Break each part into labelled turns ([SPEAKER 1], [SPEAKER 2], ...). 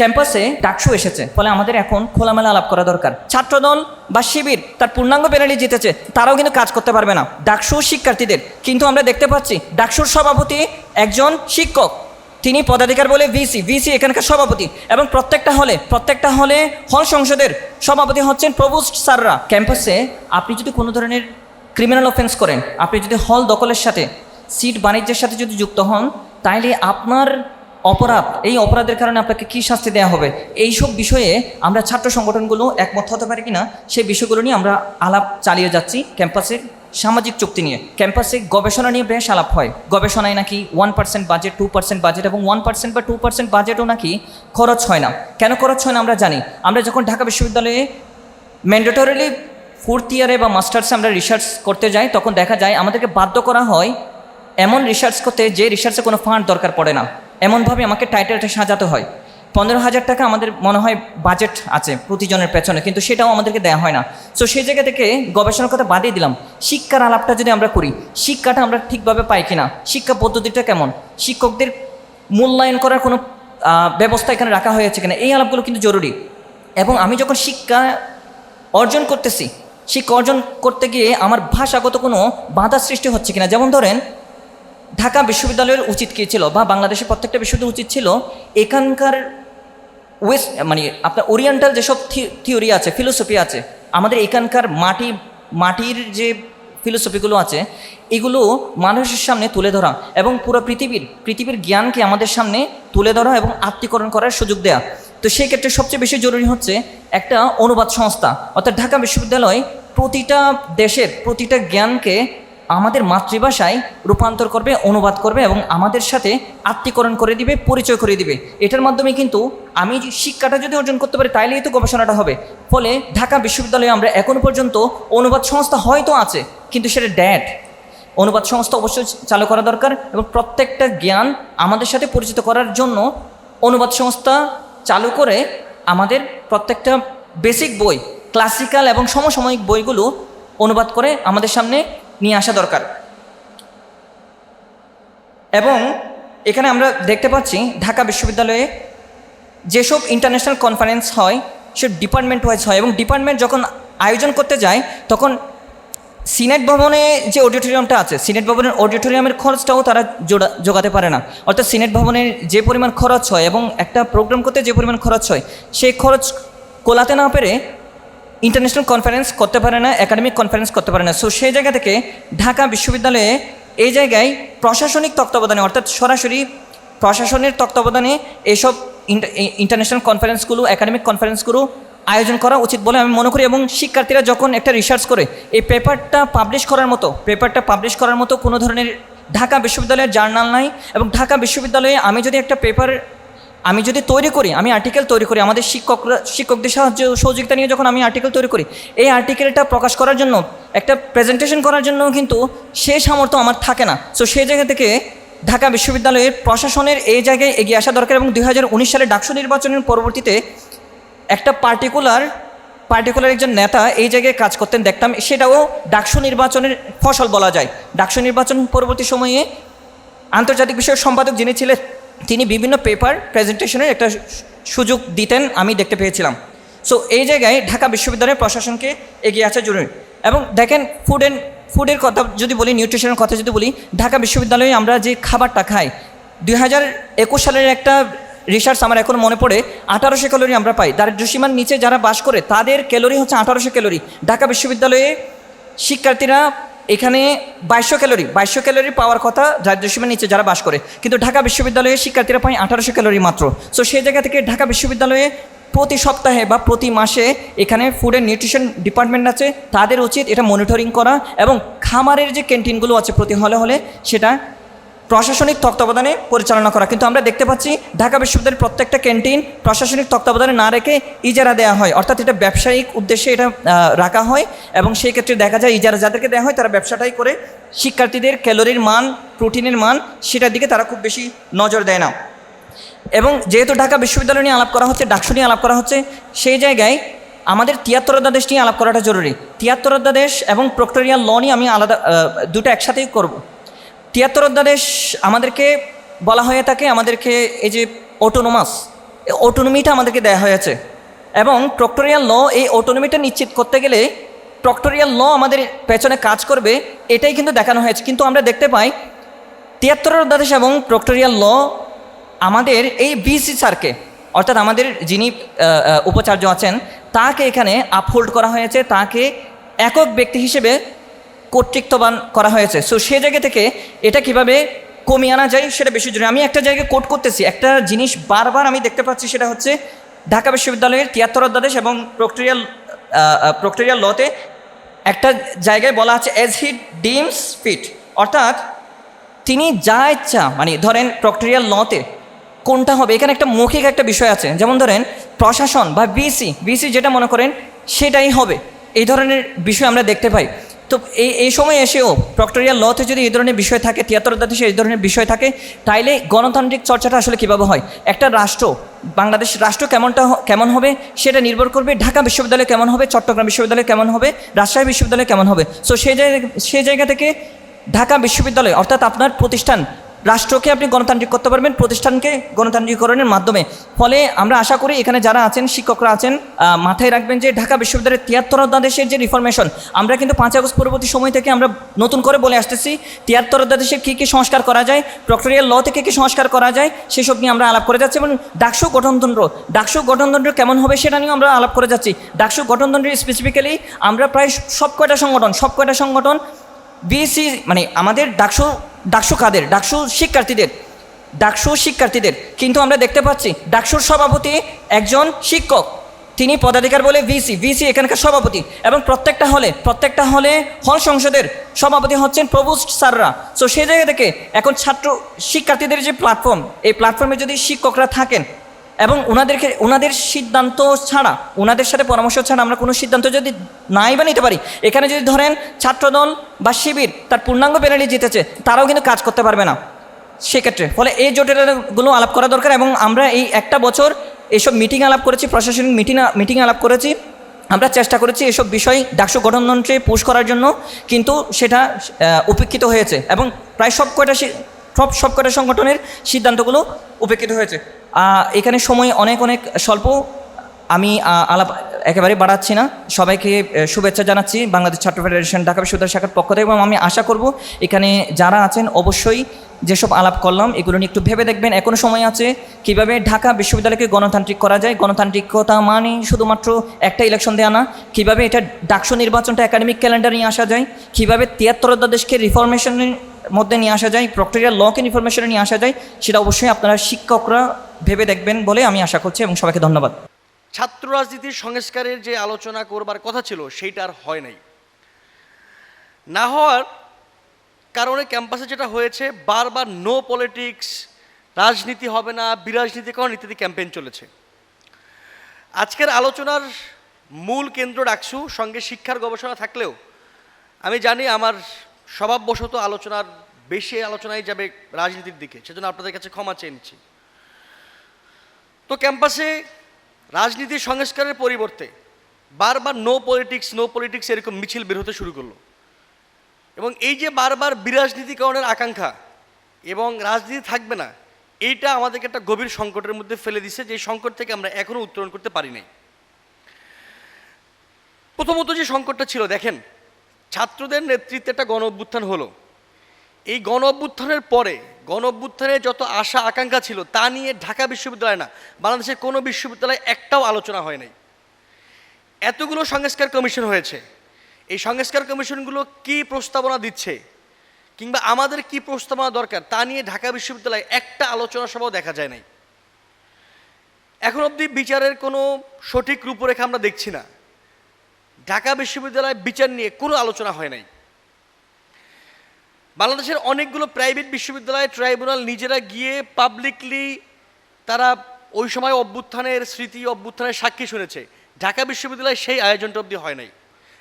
[SPEAKER 1] ক্যাম্পাসে ডাকসু এসেছে। ফলে আমাদের এখন খোলামেলা আলাপ করা দরকার। ছাত্রদল বা শিবির তার পূর্ণাঙ্গ প্যানেলে জিতেছে, তারাও কিন্তু কাজ করতে পারবে না। ডাকসু শিক্ষার্থীদের, কিন্তু আমরা দেখতে পাচ্ছি ডাকসুর সভাপতি একজন শিক্ষক। তিনি পদাধিকার বলে ভিসি ভিসি এখানকার সভাপতি এবং প্রত্যেকটা হলে প্রত্যেকটা হলে হল সংসদের সভাপতি হচ্ছেন প্রভু স্যাররা। ক্যাম্পাসে আপনি যদি কোনো ধরনের ক্রিমিনাল অফেন্স করেন, আপনি যদি হল দখলের সাথে সিট বাণিজ্যের সাথে যদি যুক্ত হন, তাইলে আপনার অপরাধ, এই অপরাধের কারণে আপনাকে কী শাস্তি দেওয়া হবে? এইসব বিষয়ে আমরা ছাত্র সংগঠনগুলো একমত হতে পারি কিনা সেই বিষয়গুলো নিয়ে আমরা আলাপ চালিয়ে যাচ্ছি ক্যাম্পাসের সামাজিক চুক্তি নিয়ে। ক্যাম্পাসে গবেষণা নিয়ে বেশ আলাপ হয়। গবেষণায় নাকি one percent budget two percent budget এবং ওয়ান পার্সেন্ট বা টু পার্সেন্ট বাজেটও নাকি খরচ হয় না। কেন খরচ হয় না আমরা জানি। আমরা যখন ঢাকা বিশ্ববিদ্যালয়ে ম্যান্ডেটরিলি ফোর্থ ইয়ারে বা মাস্টার্সে আমরা রিসার্চ করতে যাই, তখন দেখা যায় আমাদেরকে বাধ্য করা হয় এমন রিসার্চ করতে যে রিসার্চে কোনো ফান্ড দরকার পড়ে না। এমনভাবে আমাকে টাইটেলটা সাজাতে হয়। পনেরো হাজার টাকা আমাদের মনে হয় বাজেট আছে প্রতিজনের পেছনে, কিন্তু সেটাও আমাদেরকে দেওয়া হয় না। সো সেই জায়গা থেকে গবেষণার কথা বাদিয়ে দিলাম। শিক্ষার আলাপটা যদি আমরা করি, শিক্ষাটা আমরা ঠিকভাবে পাই কিনা, শিক্ষা পদ্ধতিটা কেমন, শিক্ষকদের মূল্যায়ন করার কোনো ব্যবস্থা এখানে রাখা হয়েছে কিনা, এই আলাপগুলো কিন্তু জরুরি। এবং আমি যখন শিক্ষা অর্জন করতেছি, শিক্ষা অর্জন করতে গিয়ে আমার ভাষাগত কোনো বাধা সৃষ্টি হচ্ছে কিনা, যেমন ধরেন ঢাকা বিশ্ববিদ্যালয়ের উচিত কী ছিল বা বাংলাদেশের প্রত্যেকটা বিশ্ববিদ্যালয় উচিত ছিল এখানকার ওয়েস্ট মানে আপনার ওরিয়েন্টাল যেসব থিওরি আছে, ফিলোসফি আছে, আমাদের এখানকার মাটি, মাটির যে ফিলোসফিগুলো আছে, এগুলো মানুষের সামনে তুলে ধরা এবং পুরো পৃথিবীর পৃথিবীর জ্ঞানকে আমাদের সামনে তুলে ধরা এবং আত্মীকরণ করার সুযোগ দেয়া। তো সেই ক্ষেত্রে সবচেয়ে বেশি জরুরি হচ্ছে একটা অনুবাদ সংস্থা। অর্থাৎ ঢাকা বিশ্ববিদ্যালয় প্রতিটা দেশের প্রতিটা জ্ঞানকে আমাদের মাতৃভাষায় রূপান্তর করবে, অনুবাদ করবে এবং আমাদের সাথে আত্মীকরণ করে দিবে, পরিচয় করে দিবে। এটার মাধ্যমে কিন্তু আমি শিক্ষাটা যদি অর্জন করতে পারি, তাইলেই তো গবেষণাটা হবে। ফলে ঢাকা বিশ্ববিদ্যালয়ে আমরা এখনও পর্যন্ত অনুবাদ সংস্থা হয়তো আছে, কিন্তু সেটা ড্যাট অনুবাদ সংস্থা অবশ্যই চালু করা দরকার এবং প্রত্যেকটা জ্ঞান আমাদের সাথে পরিচিত করার জন্য অনুবাদ সংস্থা চালু করে আমাদের প্রত্যেকটা বেসিক বই ক্লাসিক্যাল এবং সমসাময়িক বইগুলো অনুবাদ করে আমাদের সামনে নিয়ে আসা দরকার। এবং এখানে আমরা দেখতে পাচ্ছি ঢাকা বিশ্ববিদ্যালয়ে যেসব ইন্টারন্যাশনাল কনফারেন্স হয় সে ডিপার্টমেন্ট ওয়াইজ হয় এবং ডিপার্টমেন্ট যখন আয়োজন করতে যায়, তখন সিনেট ভবনে যে অডিটোরিয়ামটা আছে, সিনেট ভবনের অডিটোরিয়ামের খরচটাও তারা জোড়া, জোগাতে পারে না। অর্থাৎ সিনেট ভবনের যে পরিমাণ খরচ হয় এবং একটা প্রোগ্রাম করতে যে পরিমাণ খরচ হয়, সেই খরচ কোলাতে না পেরে ইন্টারন্যাশনাল কনফারেন্স করতে পারে না একাডেমিক কনফারেন্স করতে পারে না। সো সেই জায়গা থেকে ঢাকা বিশ্ববিদ্যালয়ে এই জায়গায় প্রশাসনিক তত্ত্বাবধানে, অর্থাৎ সরাসরি প্রশাসনের তত্ত্বাবধানে এইসব ইন্টারন্যাশনাল কনফারেন্সগুলো একাডেমিক কনফারেন্সগুলো আয়োজন করা উচিত বলে আমি মনে করি এবং শিক্ষার্থীরা যখন একটা রিসার্চ করে, এই পেপারটা পাবলিশ করার মতো পেপারটা পাবলিশ করার মতো কোনো ধরনের ঢাকা বিশ্ববিদ্যালয়ের জার্নাল নাই এবং ঢাকা বিশ্ববিদ্যালয়ে আমি যদি একটা পেপার আমি যদি তৈরি করি, আমি আর্টিকেল তৈরি করি, আমাদের শিক্ষকরা, শিক্ষকদের সাহায্য, সহযোগিতা নিয়ে যখন আমি আর্টিকেল তৈরি করি, এই আর্টিকেলটা প্রকাশ করার জন্য, একটা প্রেজেন্টেশন করার জন্য কিন্তু সে সামর্থ্য আমার থাকে না। সো সেই জায়গা থেকে ঢাকা বিশ্ববিদ্যালয়ের প্রশাসনের এই জায়গায় এগিয়ে আসা দরকার এবং দু হাজার উনিশ সালে ডাকসু নির্বাচনের পরবর্তীতে একটা পার্টিকুলার পার্টিকুলার একজন নেতা এই জায়গায় কাজ করতেন, দেখতাম সেটাও ডাকসু নির্বাচনের ফসল বলা যায়। ডাকসু নির্বাচন পরবর্তী সময়ে আন্তর্জাতিক বিষয়ক সম্পাদক যিনি ছিলেন তিনি বিভিন্ন পেপার প্রেজেন্টেশনের একটা সুযোগ দিতেন, আমি দেখতে পেয়েছিলাম। সো এই জায়গায় ঢাকা বিশ্ববিদ্যালয়ের প্রশাসনকে এগিয়ে আসা জরুরি। এবং দেখেন ফুড অ্যান্ড ফুডের কথা যদি বলি নিউট্রিশনের কথা যদি বলি, ঢাকা বিশ্ববিদ্যালয়ে আমরা যে খাবারটা খাই, দুই হাজার একুশ সালের একটা রিসার্চ আমার এখন মনে পড়ে, আঠারোশো ক্যালোরি আমরা পাই। দারিদ্র্যসীমার নিচে যারা বাস করে, তাদের ক্যালোরি হচ্ছে আঠারোশো ক্যালোরি ঢাকা বিশ্ববিদ্যালয়ে শিক্ষার্থীরা এখানে বাইশশো ক্যালোরি বাইশশো ক্যালোরি পাওয়ার কথা দারিদ্র্যসীমার নিচে যারা বাস করে। কিন্তু ঢাকা বিশ্ববিদ্যালয়ে শিক্ষার্থীরা পায় আঠারোশো ক্যালোরি মাত্র। সো সেই জায়গা থেকে ঢাকা বিশ্ববিদ্যালয়ে প্রতি সপ্তাহে বা প্রতি মাসে এখানে ফুড অ্যান্ড নিউট্রিশন ডিপার্টমেন্ট আছে। তাদের উচিত এটা মনিটরিং করা এবং খামারের যে ক্যান্টিনগুলো আছে প্রতি হলে হলে সেটা প্রশাসনিক তত্ত্বাবধানে পরিচালনা করা। কিন্তু আমরা দেখতে পাচ্ছি ঢাকা বিশ্ববিদ্যালয়ের প্রত্যেকটা ক্যান্টিন প্রশাসনিক তত্ত্বাবধানে না রেখে ইজারা দেওয়া হয়। অর্থাৎ এটা ব্যবসায়িক উদ্দেশ্যে এটা রাখা হয় এবং সেই ক্ষেত্রে দেখা যায় ইজারা যাদেরকে দেওয়া হয় তারা ব্যবসাটাই করে। শিক্ষার্থীদের ক্যালোরির মান, প্রোটিনের মান সেটার দিকে তারা খুব বেশি নজর দেয় না। এবং যেহেতু ঢাকা বিশ্ববিদ্যালয় নিয়ে আলাপ করা হচ্ছে, ডাকসু নিয়ে আলাপ করা হচ্ছে, সেই জায়গায় আমাদের তিয়াত্তর অধ্যাদেশ নিয়ে আলাপ করাটা জরুরি। তিয়াত্তর অধ্যাদেশ এবং প্রক্টোরিয়াল ল নিয়ে আমি আলাদা দুটো একসাথেই করব। তিয়াত্তর অধ্যাদেশ আমাদেরকে বলা হয়ে থাকে, আমাদেরকে এই যে অটোনোমাস অটোনমিটা আমাদেরকে দেওয়া হয়েছে এবং প্রক্টোরিয়াল ল এই অটোনমিটা নিশ্চিত করতে গেলে প্রক্টোরিয়াল ল আমাদের পেছনে কাজ করবে, এটাই কিন্তু দেখানো হয়েছে। কিন্তু আমরা দেখতে পাই তিয়াত্তর অধ্যাদেশ এবং প্রক্টোরিয়াল ল আমাদের এই বিসি স্যারকে, অর্থাৎ আমাদের যিনি উপাচার্য আছেন, তাকে এখানে আপহোল্ড করা হয়েছে, তাকে একক ব্যক্তি হিসেবে কর্তৃত্ববান করা হয়েছে। সো সে জায়গা থেকে এটা কীভাবে কমিয়ে আনা যায় সেটা বেশি জরুরি। আমি একটা জায়গায় কোট করতেছি। একটা জিনিস বারবার আমি দেখতে পাচ্ছি সেটা হচ্ছে ঢাকা বিশ্ববিদ্যালয়ের তিয়াত্তর অধ্যাদেশ এবং প্রক্টোরিয়াল প্রক্টোরিয়াল লতে একটা জায়গায় বলা আছে এজ হি ডিমস ফিট অর্থাৎ তিনি যা ইচ্ছা মানে ধরেন প্রক্টোরিয়াল লতে কোনটা হবে? এখানে একটা মৌখিক একটা বিষয় আছে। যেমন ধরেন প্রশাসন বা বিসি বিসি যেটা মনে করেন সেটাই হবে। এই ধরনের বিষয় আমরা দেখতে পাই। তো এই এই সময় এসেও প্রক্টোরিয়াল লতে যদি এই ধরনের বিষয় থাকে, তিয়াত্তর দেশে এই ধরনের বিষয় থাকে, তাইলে গণতান্ত্রিক চর্চাটা আসলে কীভাবে হয়? একটা রাষ্ট্র, বাংলাদেশ রাষ্ট্র কেমনটা কেমন হবে সেটা নির্ভর করবে ঢাকা বিশ্ববিদ্যালয় কেমন হবে, চট্টগ্রাম বিশ্ববিদ্যালয় কেমন হবে, রাজশাহী বিশ্ববিদ্যালয় কেমন হবে। সো সেই জায়গা সেই জায়গা থেকে ঢাকা বিশ্ববিদ্যালয়, অর্থাৎ আপনার প্রতিষ্ঠান রাষ্ট্রকে আপনি গণতান্ত্রিক করতে পারবেন, প্রতিষ্ঠানকে গণতান্ত্রিকরণের মাধ্যমে। ফলে আমরা আশা করি এখানে যারা আছেন, শিক্ষকরা আছেন মাথায় রাখবেন যে ঢাকা বিশ্ববিদ্যালয়ের তিয়াত্তর অধ্যাদেশের যে রিফরমেশন আমরা কিন্তু পাঁচ আগস্ট পরবর্তী সময় থেকে আমরা নতুন করে বলে আসতেছি, তিয়াত্তর অধ্যাদেশে কী কী সংস্কার করা যায়, প্রক্রিয়ার ল থেকে কী সংস্কার করা যায়, সেসব নিয়ে আমরা আলাপ করে যাচ্ছি এবং ডাকসু গঠনতন্ত্র ডাকসু গঠনতন্ত্র কেমন হবে সেটা নিয়েও আমরা আলাপ করে যাচ্ছি। ডাকসু গঠনতন্ত্রে স্পেসিফিক্যালি আমরা প্রায় সব কয়টা সংগঠন সব কয়টা সংগঠন বিএসসি মানে আমাদের ডাকসু ডাকসু কাদের? ডাকসু শিক্ষার্থীদের। ডাকসু শিক্ষার্থীদের। কিন্তু আমরা দেখতে পাচ্ছি ডাকসুর সভাপতি একজন শিক্ষক। তিনি পদাধিকার বলে ভিসি ভিসি এখানকার সভাপতি। এবং প্রত্যেকটা হলে প্রত্যেকটা হলে হল সংসদের সভাপতি হচ্ছেন প্রভু স্যাররা সো সেই জায়গা থেকে এখন ছাত্র শিক্ষার্থীদের যে প্ল্যাটফর্ম এই প্ল্যাটফর্মে যদি শিক্ষকরা থাকেন এবং ওনাদেরকে ওনাদের সিদ্ধান্ত ছাড়া ওনাদের সাথে পরামর্শ ছাড়া আমরা কোনো সিদ্ধান্ত যদি নাই বা নিতে পারি, এখানে যদি ধরেন ছাত্রদল বা শিবির তার পূর্ণাঙ্গ প্যানেলে জিতেছে, তারাও কিন্তু কাজ করতে পারবে না। সেক্ষেত্রে, ফলে এই জটিলতাগুলো আলাপ করা দরকার এবং আমরা এই একটা বছর এসব মিটিং আলাপ করেছি, প্রশাসনিক মিটিং মিটিং আলাপ করেছি, আমরা চেষ্টা করেছি এসব বিষয় ডাকসু গঠনতন্ত্রে পুশ করার জন্য, কিন্তু সেটা উপেক্ষিত হয়েছে এবং প্রায় সব কয়টা সব সব কয়টা সংগঠনের সিদ্ধান্তগুলো উপেক্ষিত হয়েছে। এখানে সময় অনেক অনেক স্বল্প। আমি আলাপ একেবারে বাড়াচ্ছি না। সবাইকে শুভেচ্ছা জানাচ্ছি বাংলাদেশ ছাত্র ফেডারেশন, ঢাকা বিশ্ববিদ্যালয় শাখার পক্ষ থেকে এবং আমি আশা করব এখানে যারা আছেন অবশ্যই যেসব আলাপ করলাম, এগুলো নিয়ে একটু ভেবে দেখবেন। এখনও সময় আছে কীভাবে ঢাকা বিশ্ববিদ্যালয়কে গণতান্ত্রিক করা যায়। গণতান্ত্রিকতা মানে শুধুমাত্র একটা ইলেকশন দেওয়া না, কীভাবে এটা ডাকসু নির্বাচনটা একাডেমিক ক্যালেন্ডার নিয়ে আসা যায়, কীভাবে তিয়াত্তর অধ্যাদেশকে রিফরমেশনের মধ্যে নিয়ে আসা যায় প্রক্টোরিয়াল লকে রিফরমেশনে নিয়ে আসা যায়, সেটা অবশ্যই আপনারা শিক্ষকরা ভেবে দেখবেন বলে আমি আশা করছি এবং সবাইকে ধন্যবাদ।
[SPEAKER 2] ছাত্র রাজনীতির সংস্কারের যে আলোচনা করবার কথা ছিল, সেইটা আর হয় নাই। না হওয়ার কারণে ক্যাম্পাসে যেটা হয়েছে, বারবার নো পলিটিক্স রাজনীতি হবে না বিরাজনীতিকরণ ইত্যাদি ক্যাম্পেইন চলেছে। আজকের আলোচনার মূল কেন্দ্র ডাকসু, সঙ্গে শিক্ষার গবেষণা থাকলেও, আমি জানি আমার স্বভাববশত আলোচনার বেশি আলোচনায় যাবে রাজনীতির দিকে, সেজন্য আপনাদের কাছে ক্ষমা চেয়ে নিচ্ছি। তো ক্যাম্পাসে রাজনীতির সংস্কারের পরিবর্তে বারবার নো পলিটিক্স নো পলিটিক্স এরকম মিছিল বের হতে শুরু করল। এবং এই যে বারবার বিরাজনীতিকরণের আকাঙ্ক্ষা এবং রাজনীতি থাকবে না, এইটা আমাদেরকে একটা গভীর সংকটের মধ্যে ফেলে দিছে, যে সংকট থেকে আমরা এখনও উত্তরণ করতে পারি নাই। প্রথমত যে সংকটটা ছিল, দেখেন, ছাত্রদের নেতৃত্বে একটা গণ অভ্যুত্থান হলো। এই গণ অভ্যুত্থানের পরে গণ অভ্যুত্থানের যত আশা, আকাঙ্ক্ষা ছিল, তা নিয়ে ঢাকা বিশ্ববিদ্যালয় না, বাংলাদেশের কোনো বিশ্ববিদ্যালয়ে একটাও আলোচনা হয় নাই। এতগুলো সংস্কার কমিশন হয়েছে। এই সংস্কার কমিশনগুলো কি প্রস্তাবনা দিচ্ছে, কিংবা আমাদের কি প্রস্তাবনা দরকার, তা নিয়ে ঢাকা বিশ্ববিদ্যালয়ে একটা আলোচনা সভাও দেখা যায় নাই। এখন অবধি বিচারের কোনো সঠিক রূপরেখা আমরা দেখছি না। ঢাকা বিশ্ববিদ্যালয় বিচার নিয়ে কোনো আলোচনা হয় নাই। বাংলাদেশের অনেকগুলো প্রাইভেট বিশ্ববিদ্যালয় ট্রাইব্যুনাল নিজেরা গিয়ে পাবলিকলি তারা ওই সময় অভ্যুত্থানের স্মৃতি, অভ্যুত্থানের সাক্ষী শুনেছে। ঢাকা বিশ্ববিদ্যালয়ে সেই আয়োজনটা অবধি হয় নাই।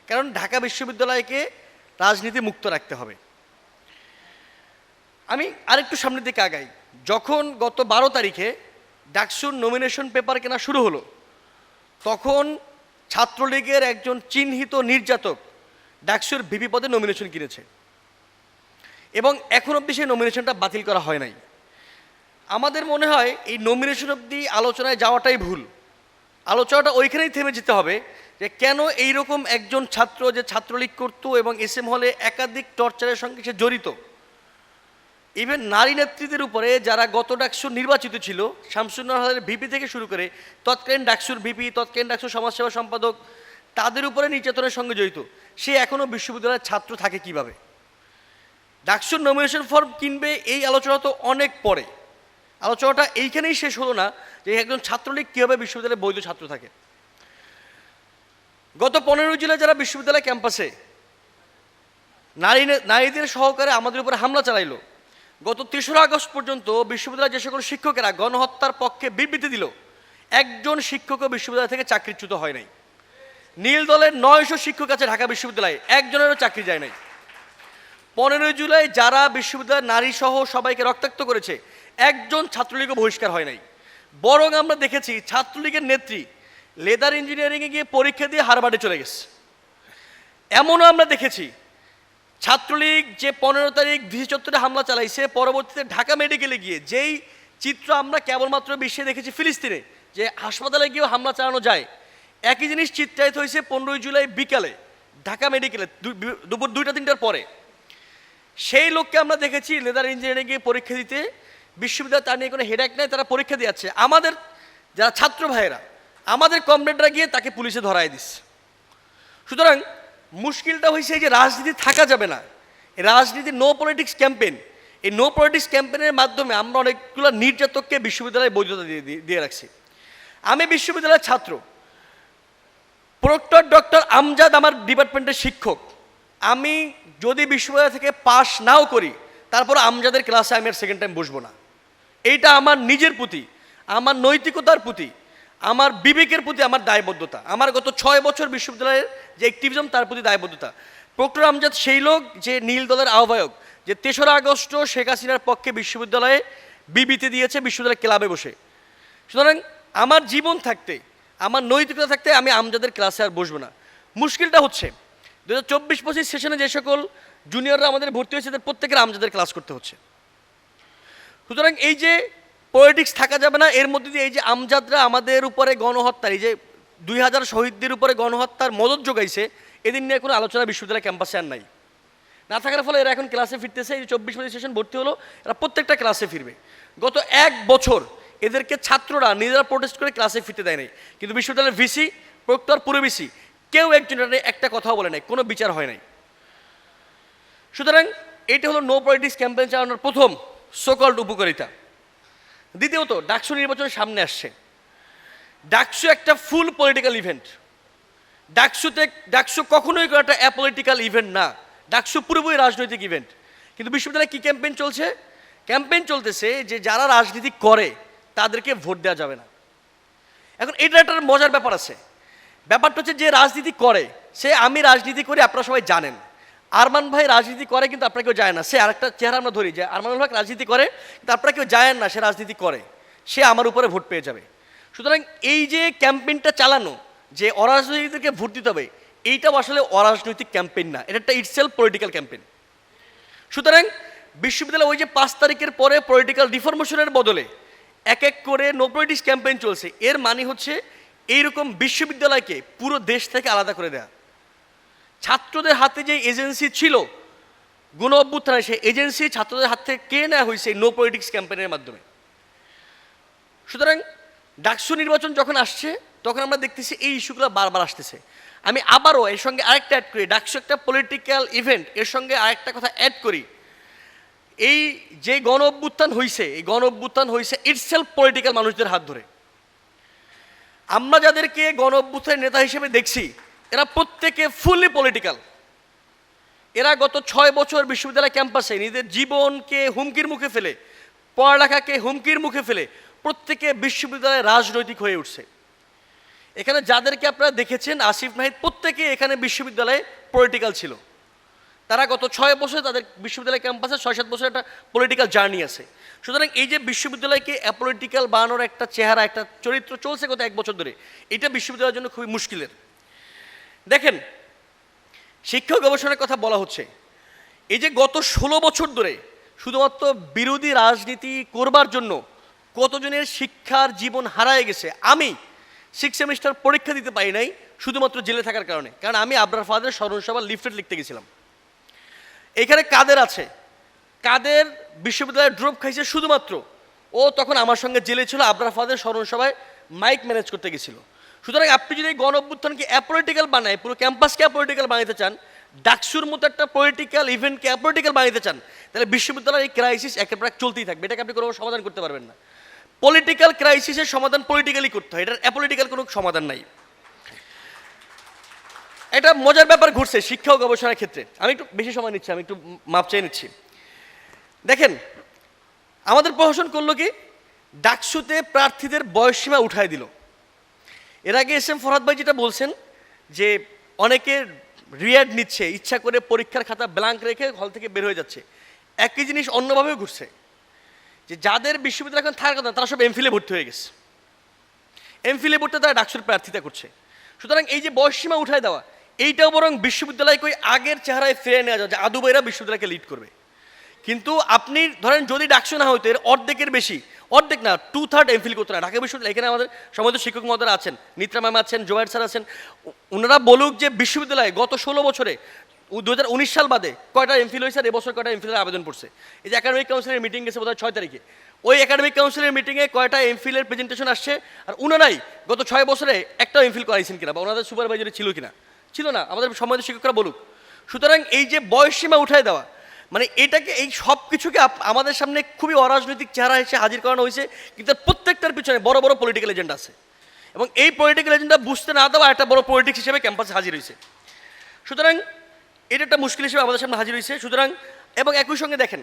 [SPEAKER 2] কারণ ঢাকা বিশ্ববিদ্যালয়কে রাজনীতি মুক্ত রাখতে হবে। আমি আরেকটু সামনের দিকে আগাই। যখন গত বারো তারিখে ডাকসুর নমিনেশন পেপার কেনা শুরু হলো, তখন ছাত্রলীগের একজন চিহ্নিত নির্যাতক ডাকসুর ভিপি পদে নমিনেশন কিনেছে। এবং এখন অবধি সেই নমিনেশনটা বাতিল করা হয় নাই। আমাদের মনে হয় এই নমিনেশন অবধি আলোচনায় যাওয়াটাই ভুল। আলোচনাটা ওইখানেই থেমে যেতে হবে যে কেন এই রকম একজন ছাত্র যে ছাত্রলীগ করতো এবং এস এম হলে একাধিক টর্চারের সঙ্গে সে জড়িত ইভেন নারী নেতৃত্বের উপরে যারা গত ডাকসুর নির্বাচিত ছিল, শামসুন্নার হলের ভিপি থেকে শুরু করে তৎকালীন ডাকসুর ভিপি, তৎকালীন ডাকসুর সমাজসেবা সম্পাদক, তাদের উপরে নির্যাতনের সঙ্গে জড়িত। সে এখনও বিশ্ববিদ্যালয়ের ছাত্র থাকে কীভাবে? ডাকসুর নমিনেশন ফর্ম কিনবে এই আলোচনা তো অনেক পরে। আলোচনাটা এইখানেই শেষ হলো না যে একজন ছাত্রলীগ কীভাবে বিশ্ববিদ্যালয়ে বৈধ ছাত্র থাকে। গত পনেরো জুলাই যারা বিশ্ববিদ্যালয় ক্যাম্পাসে নারী নারীদের সহকারে আমাদের উপরে হামলা চালাইলো, গত তেসরা আগস্ট পর্যন্ত বিশ্ববিদ্যালয়ের যে সকল শিক্ষকেরা গণহত্যার পক্ষে বিবৃতি দিল, একজন শিক্ষকও বিশ্ববিদ্যালয় থেকে চাকরিচ্যুত হয় নাই। নীল দলের নয়শো শিক্ষক আছে ঢাকা বিশ্ববিদ্যালয়ে, একজনেরও চাকরি যায় নাই। পনেরোই জুলাই যারা বিশ্ববিদ্যালয়ের নারী সহ সবাইকে রক্তাক্ত করেছে, একজন ছাত্রলীগও বহিষ্কার হয় নাই। বরং আমরা দেখেছি ছাত্রলীগের নেত্রী লেদার ইঞ্জিনিয়ারিংয়ে গিয়ে পরীক্ষা দিয়ে হারবার্ডে চলে গেছে। এমনও আমরা দেখেছি ছাত্রলীগ যে পনেরো তারিখ ভিসি চত্বরে হামলা চালাইছে পরবর্তীতে ঢাকা মেডিকেলে গিয়ে যেই চিত্র আমরা কেবলমাত্র বিশ্বে দেখেছি ফিলিস্তিনে, যে হাসপাতালে গিয়েও হামলা চালানো যায়, একই জিনিস চিত্রায়িত হয়েছে পনেরোই জুলাই বিকালে ঢাকা মেডিকেলে দুপুর দুইটা তিনটার পরে। সেই লোককে আমরা দেখেছি লেদার ইঞ্জিনিয়ারিং গিয়ে পরীক্ষা দিতে। বিশ্ববিদ্যালয় তার নিয়ে কোনো হেডেক নেই, তারা পরীক্ষা দিয়েছে আমাদের যারা ছাত্র ভাইয়েরা, আমাদের কমরেডরা গিয়ে তাকে পুলিশে ধরায় দিচ্ছে। সুতরাং মুশকিলটা হয়েছে যে রাজনীতি থাকা যাবে না। রাজনীতি নো পলিটিক্স ক্যাম্পেইন এই নো পলিটিক্স ক্যাম্পেইনের মাধ্যমে আমরা অনেকগুলো নির্যাতককে বিশ্ববিদ্যালয়ে বৈধতা দিয়ে- দিয়ে রাখছি। আমি বিশ্ববিদ্যালয়ের ছাত্র। প্রক্টর ডক্টর আমজাদ আমার ডিপার্টমেন্টের শিক্ষক। আমি যদি বিশ্ববিদ্যালয় থেকে পাশ নাও করি, তারপর আমজাদের ক্লাসে আমি আর সেকেন্ড টাইম বসবো না। এইটা আমার নিজের প্রতি আমার নৈতিকতার প্রতি আমার বিবেকের প্রতি আমার দায়বদ্ধতা। আমার গত ছয় বছর বিশ্ববিদ্যালয়ের যে অ্যাক্টিভিজম তার প্রতি দায়বদ্ধতা। প্রক্টর আমজাদ সেই লোক, যে নীল দলের আহ্বায়ক, যে তেসরা আগস্ট শেখ হাসিনার পক্ষে বিশ্ববিদ্যালয়ে বিবৃতি দিয়েছে বিশ্ববিদ্যালয় ক্লাবে বসে। সুতরাং আমার জীবন থাকতে, আমার নৈতিকতা থাকতে আমি আমজাদের ক্লাসে আর বসবো না। মুশকিলটা হচ্ছে দু হাজার চব্বিশ পঁচিশ সেশনে যে সকল জুনিয়ররা আমাদের ভর্তি হয়েছে তাদের প্রত্যেকের আমজাদের ক্লাস করতে হচ্ছে। সুতরাং এই যে পলিটিক্স থাকা যাবে না, এর মধ্যে দিয়ে এই যে আমজাদরা আমাদের উপরে গণহত্যার, এই যে দুই হাজার শহীদদের উপরে গণহত্যার মদত যোগাইছে, এদিন নিয়ে কোনো আলোচনা বিশ্ববিদ্যালয় ক্যাম্পাসে আর নাই। না থাকার ফলে এরা এখন ক্লাসে ফিরতেছে, এই যে চব্বিশ পঁচিশ সেশন ভর্তি হলো, এরা প্রত্যেকটা ক্লাসে ফিরবে। গত এক বছর এদেরকে ছাত্ররা নিজেরা প্রোটেস্ট করে ক্লাসে ফিরতে দেয় নাই। কিন্তু বিশ্ববিদ্যালয়ের ভিসি, প্রক্টর পুরো ভিসি কেউ একজন এটা নিয়ে একটা কথাও বলে নাই, কোনো বিচার হয় নাই। সুতরাং এটা হলো নো পলিটিক্স ক্যাম্পেইন চালানোর প্রথম সোকল্ড উপকারিতা। দ্বিতীয়ত, ডাকসু নির্বাচন সামনে আসছে। ডাকসু একটা ফুল পলিটিক্যাল ইভেন্ট ডাকসুতে, ডাকসু কখনোই কোনো একটা অ্যাপলিটিক্যাল ইভেন্ট না। ডাকসু পুরোপুরি রাজনৈতিক ইভেন্ট কিন্তু বিশ্ববিদ্যালয়ে কী ক্যাম্পেইন চলছে? ক্যাম্পেইন চলতেছে যে যারা রাজনীতি করে, তাদেরকে ভোট দেওয়া যাবে না। এখন এটা একটা মজার ব্যাপার আছে। ব্যাপারটা হচ্ছে যে রাজনীতি করে, সে আমি রাজনীতি করি, আপনারা সবাই জানেন। আরমান ভাই রাজনীতি করে কিন্তু আপনারা কেউ যায় না। সে আরেকটা চেহারা আমরা ধরি যে আরমান ভাই রাজনীতি করে, কিন্তু আপনারা কেউ যায় না সে রাজনীতি করে। সে আমার উপরে ভোট পেয়ে যাবে। সুতরাং এই যে ক্যাম্পেইনটা চালানো, যে অরাজনৈতিকদেরকে ভোট দিতে হবে, এইটাও আসলে অরাজনৈতিক ক্যাম্পেইন না। এটা একটা ইটসেলফ পলিটিক্যাল ক্যাম্পেইন সুতরাং বিশ্ববিদ্যালয় ওই যে পাঁচ তারিখের পরে পলিটিক্যাল ডিফরমেশনের বদলে এক এক করে নো পলিটিক্স ক্যাম্পেইন চলছে। এর মানে হচ্ছে এইরকম বিশ্ববিদ্যালয়কে পুরো দেশ থেকে আলাদা করে দেয়া। ছাত্রদের হাতে যে এজেন্সি ছিল গুণ অভ্যুত্থানে সেই এজেন্সি ছাত্রদের হাত থেকে কে নেওয়া হয়েছে নো পলিটিক্স ক্যাম্পেনের মাধ্যমে? সুতরাং ডাকসু নির্বাচন যখন আসছে, তখন আমরা দেখতেছি এই ইস্যুগুলো বারবার আসতেছে। আমি আবারও এর সঙ্গে আরেকটা অ্যাড করি, ডাকসু একটা পলিটিক্যাল ইভেন্ট এর সঙ্গে আরেকটা কথা অ্যাড করি। এই যে গণ অভ্যুত্থান হয়েছে এই গণ অভ্যুত্থান হয়েছে ইটসেলফ পলিটিক্যাল মানুষদের হাত ধরে। আমরা যাদেরকে গণ নেতা হিসেবে দেখছি, এরা প্রত্যেকে ফুললি পলিটিক্যাল এরা গত ছয় বছর বিশ্ববিদ্যালয় ক্যাম্পাসে নিজেদের জীবনকে হুমকির মুখে ফেলে, পড়ালেখাকে হুমকির মুখে ফেলে প্রত্যেকে বিশ্ববিদ্যালয়ে রাজনৈতিক হয়ে উঠছে। এখানে যাদেরকে আপনারা দেখেছেন, আসিফ নাহিদ প্রত্যেকে এখানে বিশ্ববিদ্যালয়ে পলিটিক্যাল ছিল। তারা গত ছয় বছর তাদের বিশ্ববিদ্যালয় ক্যাম্পাসে ছয় সাত বছর একটা পলিটিক্যাল জার্নি আছে। সুতরাং এই যে বিশ্ববিদ্যালয়কে অ্যাপলিটিক্যাল বানানোর একটা চেহারা, একটা চরিত্র চলছে গত এক বছর ধরে, এটা বিশ্ববিদ্যালয়ের জন্য খুবই মুশকিলের। দেখেন, শিক্ষা গবেষণার কথা বলা হচ্ছে, এই যে গত ষোলো বছর ধরে শুধুমাত্র বিরোধী রাজনীতি করবার জন্য কতজনের শিক্ষার জীবন হারায় গেছে, আমি সিক্স সেমিস্টার পরীক্ষা দিতে পারি নাই, শুধুমাত্র জেলে থাকার কারণে। কারণ আমি আবরার ফাদের স্মরণসভার লিফলেট লিখতে গেছিলাম। এখানে কাদের আছে? কাদের বিশ্ববিদ্যালয়ে ড্রপ খাইছে শুধুমাত্র? ও তখন আমার সঙ্গে জেলে ছিল, আবরার ফাদের স্মরণসভায় মাইক ম্যানেজ করতে গেছিল। সুতরাং আপনি যদি গণ অভ্যুত্থানকে অ্যাপলিটিক্যাল বানায়, পুরো ক্যাম্পাসকে অ্যাপলিটিক্যাল বানাতে চান, ডাকসুর মতো একটা পলিটিক্যাল ইভেন্টকে অ্যাপলিটিক্যাল বানাতে চান, তাহলে বিশ্ববিদ্যালয়ের এই ক্রাইসিস একের পর এক চলতেই থাকবে। এটাকে আপনি কোনো সমাধান করতে পারবেন না। পলিটিক্যাল ক্রাইসিসের সমাধান পলিটিক্যালি করতে হয়। এটার অ্যাপলিটিক্যাল কোনো সমাধান নাই। এটা মজার ব্যাপার ঘটছে শিক্ষা ও গবেষণার ক্ষেত্রে। আমি একটু বেশি সময় নিচ্ছি, আমি একটু মাপ চেয়ে নিচ্ছি। দেখেন, আমাদের প্রশাসন করল কি? ডাকসুতে প্রার্থীদের বয়সসীমা উঠায় দিল। এর আগে এস এম ফরহাদ ভাই যেটা বলছেন, যে অনেকে রিয়াড নিচ্ছে, ইচ্ছা করে পরীক্ষার খাতা ব্ল্যাঙ্ক রেখে হল থেকে বের হয়ে যাচ্ছে। একই জিনিস অন্যভাবেও ঘুরছে। যে যাদের বিশ্ববিদ্যালয় এখন থাকার কথা, তারা সব এমফিলে ভর্তি হয়ে গেছে। এমফিলে ভর্তি তারা ডাকসুর প্রার্থিতা করছে। সুতরাং এই যে বয়সসীমা উঠায় দেওয়া, এইটাও বরং বিশ্ববিদ্যালয়কে ওই আগের চেহারায় ফিরে নেওয়া যায় যে আদু ভাইরা বিশ্ববিদ্যালয়কে লিড করবে। কিন্তু আপনি ধরেন যদি ডাকসু না হতো এর অর্ধেকের বেশি। অর্ধেক না টু থার্ড এমফিল করতে না। ঢাকা বিশ্ববিদ্যালয়, এখানে আমাদের সমাজ শিক্ষক মহোদয় আছেন নিত্রা ম্যাম আছেন জোয়ার স্যার আছেন। ওনারা বলুক যে বিশ্ববিদ্যালয়ে গত ষোলো বছরে দু হাজার উনিশ সাল বাদে কয়টা এমফিল হয়েছে আর এবছর কয়টা এমফিলের আবেদন পড়ছে। এই যে একাডেমিক কাউন্সিলের মিটিং গেছে বোধহয় ছয় তারিখে। ওই একাডেমিক কাউন্সিলের মিটিংয়ে কয়টা এমফিলের প্রেজেন্টেশন আসছে, আর উনারাই গত ছয় বছরে একটা এমফিল করাইছেন কিনা, বা ওনাদের সুপারভাইজারে ছিল কিনা। ছিল না, আমাদের সমাজ শিক্ষকরা বলুক। সুতরাং এই যে বয়সসীমা উঠায় দেওয়া মানে এটাকে এই সব কিছুকে আমাদের সামনে খুবই অরাজনৈতিক চেহারা এসে হাজির করানো হয়েছে, কিন্তু প্রত্যেকটার পিছনে বড় বড় পলিটিক্যাল এজেন্ট আছে। এবং এই পলিটিক্যাল এজেন্ডা বুঝতে না দেওয়া একটা বড় পলিটিক্স হিসেবে ক্যাম্পাসে হাজির হয়েছে। সুতরাং এটা একটা মুশকিল হিসেবে আমাদের সামনে হাজির হয়েছে। সুতরাং এবং একই সঙ্গে দেখেন,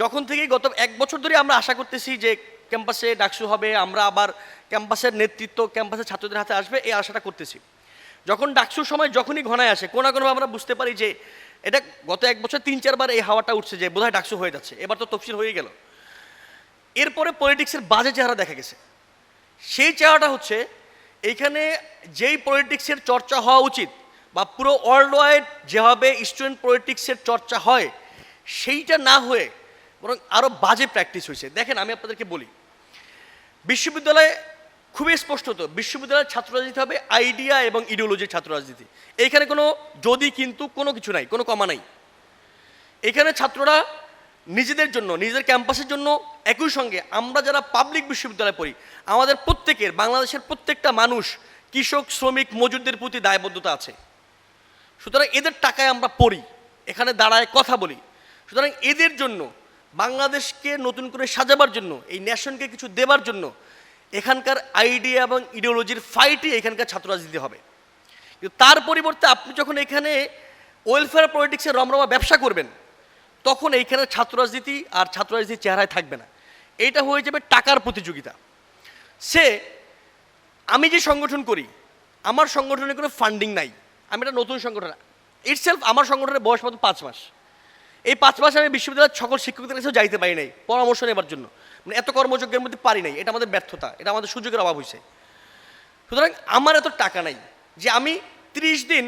[SPEAKER 2] যখন থেকে গত এক বছর ধরে আমরা আশা করতেছি যে ক্যাম্পাসে ডাকসু হবে, আমরা আবার ক্যাম্পাসের নেতৃত্ব ক্যাম্পাসের ছাত্রদের হাতে আসবে, এই আশাটা করতেছি। যখন ডাকসুর সময় যখনই ঘনায় আসে, কোনো না কোনোভাবে আমরা বুঝতে পারি যে এটা গত এক বছর তিন, চারবার এই হাওয়াটা উঠছে যে বোধহয় ডাকসু হয়ে যাচ্ছে। এবার তো তফসিল হয়ে গেল। এরপরে পলিটিক্সের বাজে চেহারা দেখা গেছে। সেই চেহারাটা হচ্ছে, এইখানে যেই পলিটিক্সের চর্চা হওয়া উচিত বা পুরো ওয়ার্ল্ড ওয়াইড যেভাবে স্টুডেন্ট পলিটিক্সের চর্চা হয়, সেইটা না হয়ে বরং আরও বাজে প্র্যাকটিস হয়েছে। দেখেন, আমি আপনাদেরকে বলি, বিশ্ববিদ্যালয়ে খুবই স্পষ্টত বিশ্ববিদ্যালয়ের ছাত্র রাজনীতি হবে আইডিয়া এবং ইডিওলজির ছাত্র রাজনীতি এইখানে কোনো যদি কিন্তু কোনো কিছু নাই, কোনো কমা নাই। এখানে ছাত্ররা নিজেদের জন্য, নিজেদের ক্যাম্পাসের জন্য একই সঙ্গে আমরা যারা পাবলিক বিশ্ববিদ্যালয়ে পড়ি, আমাদের প্রত্যেকের, বাংলাদেশের প্রত্যেকটা মানুষ কৃষক, শ্রমিক, মজুরদের প্রতি দায়বদ্ধতা আছে। সুতরাং এদের টাকায় আমরা পড়ি, এখানে দাঁড়ায় কথা বলি। সুতরাং এদের জন্য, বাংলাদেশকে নতুন করে সাজাবার জন্য, এই ন্যাশনকে কিছু দেবার জন্য এখানকার আইডিয়া এবং ইডিওলজির ফাইটই এখানকার ছাত্র রাজনীতি হবে। কিন্তু তার পরিবর্তে আপনি যখন এখানে ওয়েলফেয়ার পলিটিক্সের রমরমা ব্যবসা করবেন, তখন এইখানে ছাত্র রাজনীতি আর ছাত্র রাজনীতির চেহারায় থাকবে না। এইটা হয়ে যাবে টাকার প্রতিযোগিতা। সে, আমি যে সংগঠন করি, আমার সংগঠনে কোনো ফান্ডিং নাই। আমি একটা নতুন সংগঠন ইটসেলফ আমার সংগঠনের বয়স মাত্র পাঁচ মাস। এই পাঁচ মাসে আমি বিশ্ববিদ্যালয়ের সকল শিক্ষকদের কাছেও যাইতে পারি নাই, পরামর্শ নেবার জন্য। মানে এত কর্মযজ্ঞের মধ্যে পারি নাই, এটা আমাদের ব্যর্থতা, এটা আমাদের সুযোগের অভাব হয়েছে সুতরাং আমার এত টাকা নাই যে আমি ত্রিশ দিন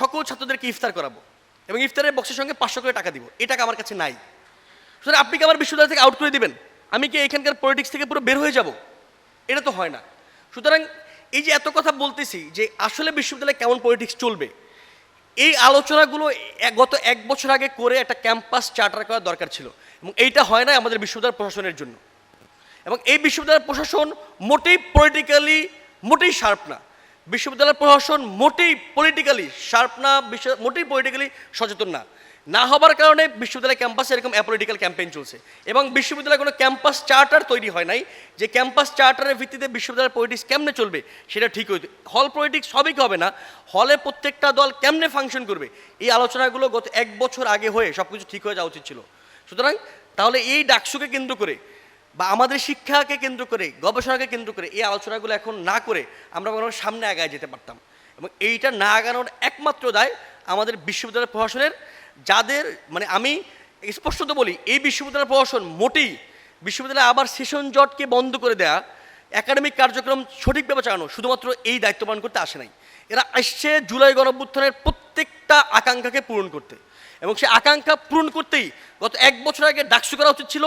[SPEAKER 2] সকল ছাত্রদেরকে ইফতার করাবো এবং ইফতারের বক্সের সঙ্গে পাঁচশো করে টাকা দিব, এই টাকা আমার কাছে নাই। সুতরাং আপনি কি আমার বিশ্ববিদ্যালয় থেকে আউট করে দিবেন? আমি কি এখানকার পলিটিক্স থেকে পুরো বের হয়ে যাব? এটা তো হয় না। সুতরাং এই যে এত কথা বলতেছি যে আসলে বিশ্ববিদ্যালয়ে কেমন পলিটিক্স চলবে, এই আলোচনাগুলো গত এক বছর আগে করে একটা ক্যাম্পাস চার্টার করা দরকার ছিল এবং এইটা হয় না আমাদের বিশ্ববিদ্যালয় প্রশাসনের জন্য। এবং এই বিশ্ববিদ্যালয়ের প্রশাসন মোটেই পলিটিক্যালি মোটেই শার্প না। বিশ্ববিদ্যালয়ের প্রশাসন মোটেই পলিটিক্যালি শার্প না, বিশ্ব- মোটেই পলিটিক্যালি সচেতন না। না হবার কারণে বিশ্ববিদ্যালয় ক্যাম্পাসে এরকম অ্যাপলিটিক্যাল ক্যাম্পেইন চলছে এবং বিশ্ববিদ্যালয়ে কোনো ক্যাম্পাস চার্টার তৈরি হয় নাই যে ক্যাম্পাস চার্টারের ভিত্তিতে বিশ্ববিদ্যালয়ের পলিটিক্স কেমনে চলবে সেটা ঠিক হইতে হল পলিটিক্স সবই হবে না? হলে প্রত্যেকটা দল কেমনে ফাংশন করবে? এই আলোচনাগুলো গত এক বছর আগে হয়ে সব কিছু ঠিক হয়ে যাওয়া উচিত ছিল। সুতরাং তাহলে এই ডাকসুকে কেন্দ্র করে বা আমাদের শিক্ষাকে কেন্দ্র করে, গবেষণাকে কেন্দ্র করে এই আলোচনাগুলো এখন না করে আমরা বরং সামনে আগায় যেতে পারতাম। এবং এইটা না আগানোর একমাত্র দায় আমাদের বিশ্ববিদ্যালয় প্রশাসনের, যাদের মানে আমি স্পষ্টত বলি, এই বিশ্ববিদ্যালয় প্রশাসন মোটেই বিশ্ববিদ্যালয়ে আবার সেশন জটকে বন্ধ করে দেয়া, একাডেমিক কার্যক্রম সঠিকভাবে চালানো শুধুমাত্র এই দায়িত্ব পালন করতে আসে নাই। এরা আসছে জুলাই গণঅভ্যুত্থানের প্রত্যেকটা আকাঙ্ক্ষাকে পূরণ করতে। এবং সে আকাঙ্ক্ষা পূরণ করতেই গত এক বছর আগে ডাকসু করা উচিত ছিল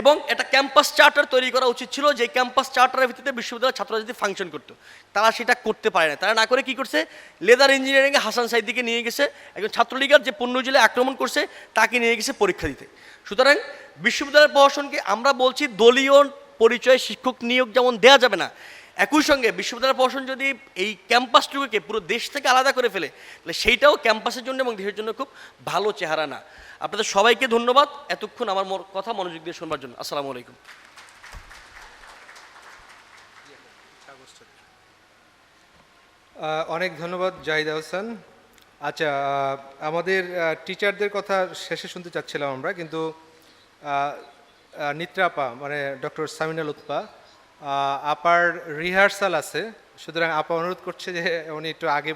[SPEAKER 2] এবং একটা ক্যাম্পাস চার্টার তৈরি করা উচিত ছিল যে ক্যাম্পাস চার্টারের ভিত্তিতে বিশ্ববিদ্যালয়ের ছাত্ররা যদি ফাংশন করতো। তারা সেটা করতে পারে না। তারা না করে কি করছে? লেদার ইঞ্জিনিয়ারিংয়ে হাসান সাইদিকে নিয়ে গেছে, একজন ছাত্রলীগের যে পণ্য জেলে আক্রমণ করছে, তাকে নিয়ে গেছে পরীক্ষা দিতে। সুতরাং বিশ্ববিদ্যালয়ের প্রশাসনকে আমরা বলছি দলীয় পরিচয় শিক্ষক নিয়োগ যেমন দেয়া যাবে না একই সঙ্গে বিশ্ববিদ্যালয় প্রশাসন যদি এই ক্যাম্পাসটুকুকে পুরো দেশ থেকে আলাদা করে ফেলে তাহলে সেইটাও ক্যাম্পাসের জন্য এবং দেশের জন্য খুব ভালো চেহারা না। আপনাদের সবাইকে ধন্যবাদ। এতক্ষণ আমার মোর- কথা মনোযোগ দিয়ে শোনবার জন্য। আসসালামু আলাইকুম।
[SPEAKER 3] অনেক ধন্যবাদ জাহিদ হোসেন আচ্ছা আমাদের টিচারদের কথা শেষে শুনতে চাচ্ছিলাম আমরা কিন্তু আহ, আহ, নিত্রা আপা মানে ডক্টর সামিনা লুৎপা আপার রিহার্সাল আছে। সুতরাং আপা অনুরোধ করছে যে উনি একটু আগে